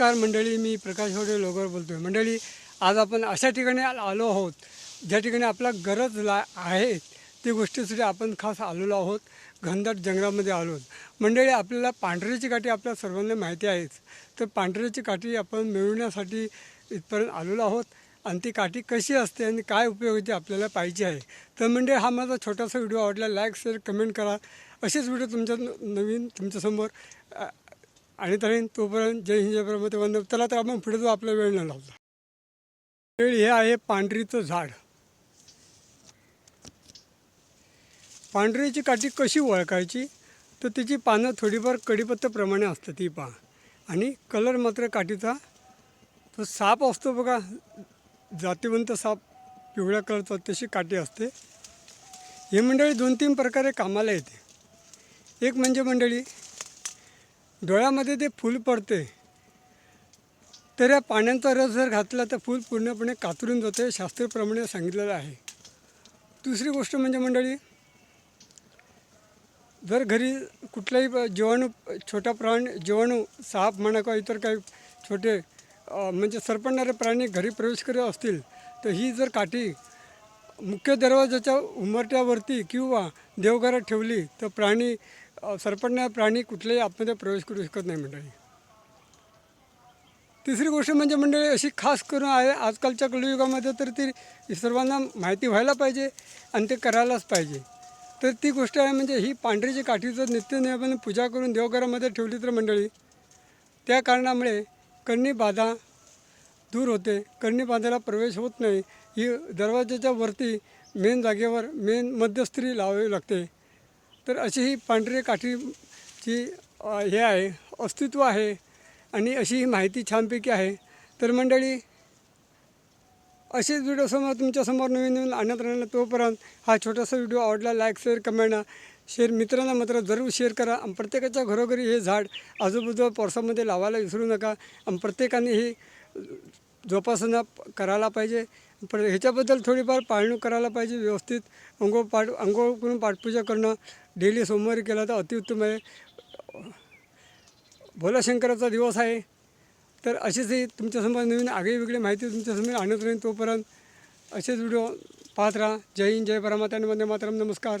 नमस्कार मंडळी मी प्रकाश होडे लोगर बोलतो आहे मंडळी आज आपण अशा ठिकाणी आलो आहोत ज्या ठिकाणी आपला गरज ला आहे ती गोष्टीसाठी आपण खास आलेलो आहोत घनदाट जंगलामध्ये आलो आहोत. मंडळी आपल्याला पांढऱ्याची काठी आपल्या सर्वांना माहिती आहेच. तर पांढऱ्याची काठी आपण मिळवण्यासाठी इथपर्यंत आलेलो आहोत. आणि ती काठी कशी असते आणि काय उपयोग आपल्याला पाहिजे आहे. तर म्हणजे हा माझा छोटासा व्हिडिओ आवडला लाईक शेअर कमेंट करा. असेच व्हिडिओ तुमच्या न- नवीन तुमच्यासमोर आणि तरी तोपर्यंत जय हिंद जय वंदे त्याला तर आपण पुढे जाऊ आपला वेळ न लावता. वेळ हे आहे पांढरीचं झाड. पांढरीची काठी कशी ओळखायची? तर तिची पानं थोडीफार कडीपत्त्याप्रमाणे असतात ती पा आणि कलर मात्र काठीचा. तो साप असतो बघा. जातीवंत साप पिवळ्या कलरचा तशी काठी असते. ही मंडळी दोन तीन प्रकारे कामाला येते. एक म्हणजे मंडळी डोळ्यामध्ये ते फूल पडते. तर या पाण्याचा रस जर घातला तर फूल पूर्णपणे कातरून जाते शास्त्रप्रमाणे सांगितलेलं आहे. दुसरी गोष्ट म्हणजे मंडळी जर घरी कुठलाही जीवाणू छोटा प्राणी जीवाणू साप म्हणा किंवा इतर काही छोटे म्हणजे सरपडणारे प्राणी घरी प्रवेश करत असतील तर ही जर काठी मुख्य दरवाजाच्या उंबरट्यावरती किंवा देवघरात ठेवली तर प्राणी सरपटणारा प्राणी कुठल्याही आतमध्ये प्रवेश करू शकत नाही मंडळी. तिसरी गोष्ट म्हणजे मंडळी अशी खास करून आहे आजकालच्या कलियुगामध्ये तर ती सर्वांना माहिती व्हायला पाहिजे आणि ते करायलाच पाहिजे. तर ती गोष्ट आहे म्हणजे ही पांढरीची काठी जर नित्यनियमाने पूजा करून देवघरामध्ये ठेवली तर मंडळी त्या कारणामुळे कर्णी बाधा दूर होते. कर्णी बाधेला प्रवेश होत नाही. ही दरवाजाच्या वरती मेन जागेवर मेन मध्यस्त्री लावावी लागते. तर अशी ही पांढरे काठीची हे आहे अस्तित्व आहे आणि अशी ही माहिती छानपैकी आहे. तर मंडळी असेच व्हिडिओ समोर तुमच्यासमोर नवीन नवीन आणत राहणार तोपर्यंत हा छोटासा व्हिडिओ आवडला लाईक शेअर कमेंट शेअर मित्रांना मात्र जरूर शेअर करा. आणि प्रत्येकाच्या घरोघरी हे झाड आजूबाजूला पावसामध्ये लावायला विसरू नका. आणि प्रत्येकाने हे जोपासना प- करायला पाहिजे. पण ह्याच्याबद्दल थोडीफार पाळणूक करायला पाहिजे व्यवस्थित अंघोळ पाठ अंघोळ करून पाठपूजा करणं. डेली सोमवारी केला तर अतिउत्तम आहे. भोलाशंकराचा दिवस आहे. तर अशीच ही तुमच्यासमोर नवीन आगळी वेगळी माहिती तुमच्यासमोर आणत राहीन तोपर्यंत असेच व्हिडिओ पाहत राहा. जय हिंद जय परमात्मा वंदे मातरम. नमस्कार.